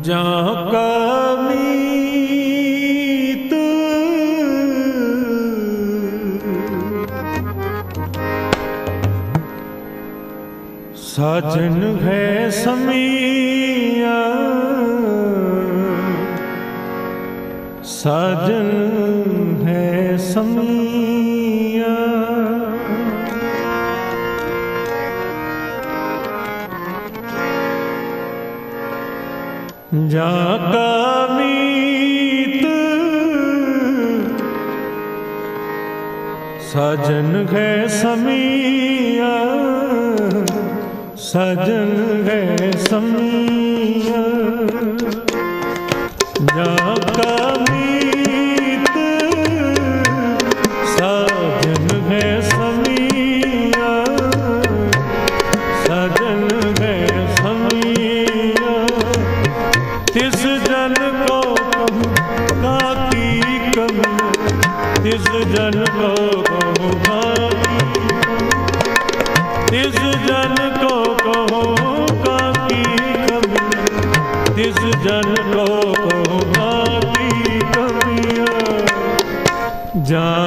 ਜਾਂ ਸਾਜਨ ਹੈ ਸਮੀਆ। ਸਾਜਨ ਹੈ ਸਮੀ ਜਾਤਾ ਮੀਤ ਸਜਨ ਹੈ ਸਮੀਆ ਸਜਨ ਹੈ ਸਮੀਆ। ਤਿਸ ਜਨ ਕੋ ਕਹੋ ਬਾਕੀ ਤਿਸ ਜਨ ਕੋ ਕਹੋ ਕਾਕੀ ਕਮੀ ਤਿਸ ਜਨ ਕੋ ਕਹੋ ਬਾਕੀ ਕਮੀਆਂ। ਜਾ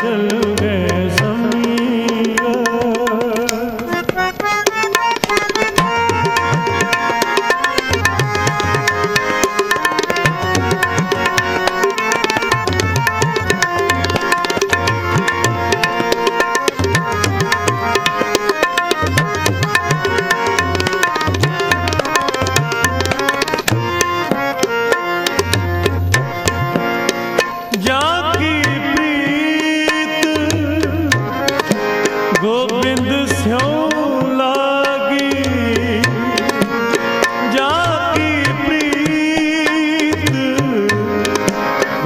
चल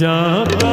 जा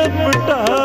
लपटा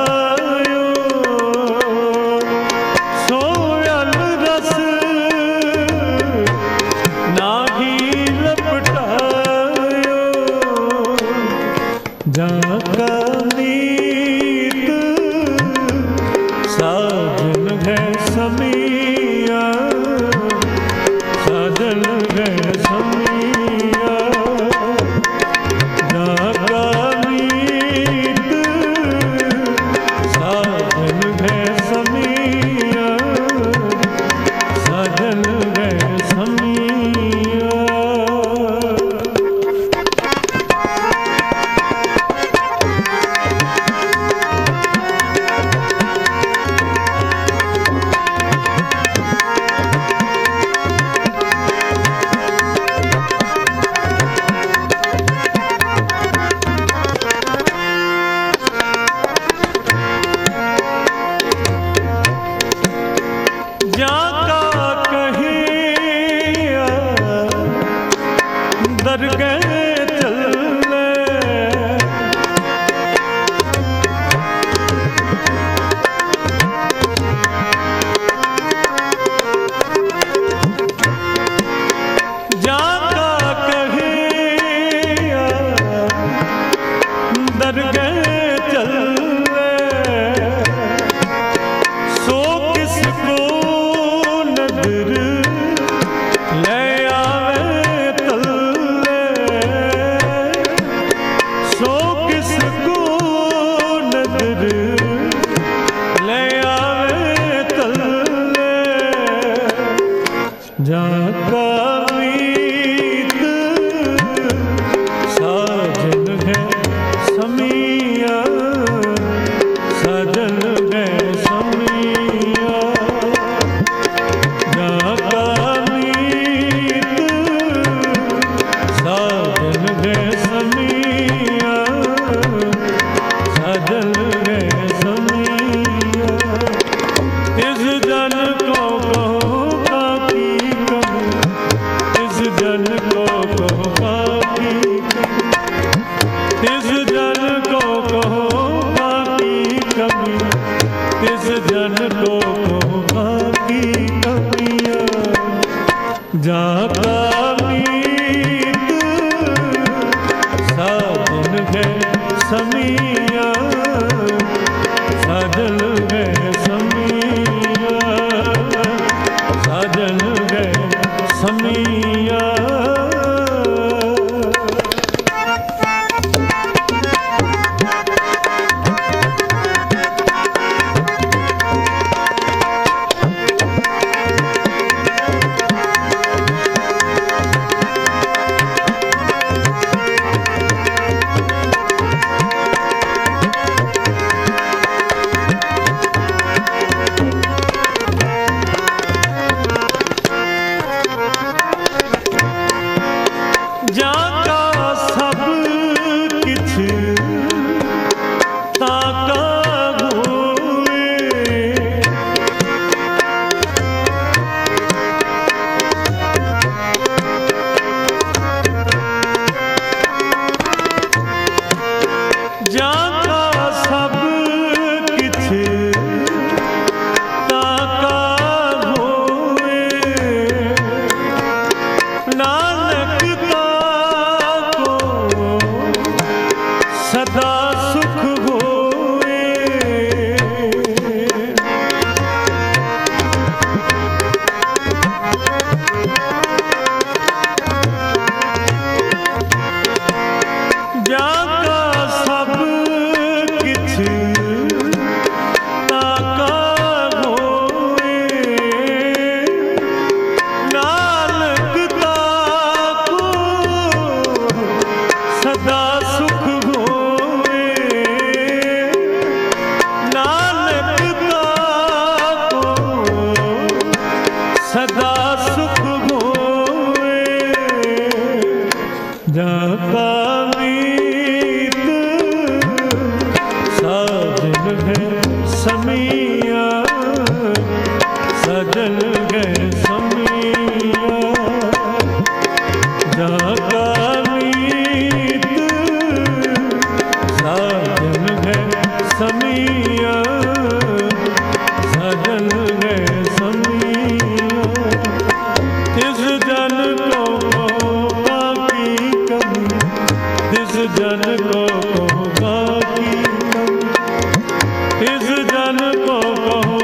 जन को कहो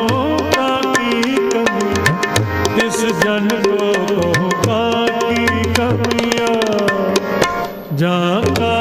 बाकी कमी जिस जन को कहो बाकी कमियाँ जाका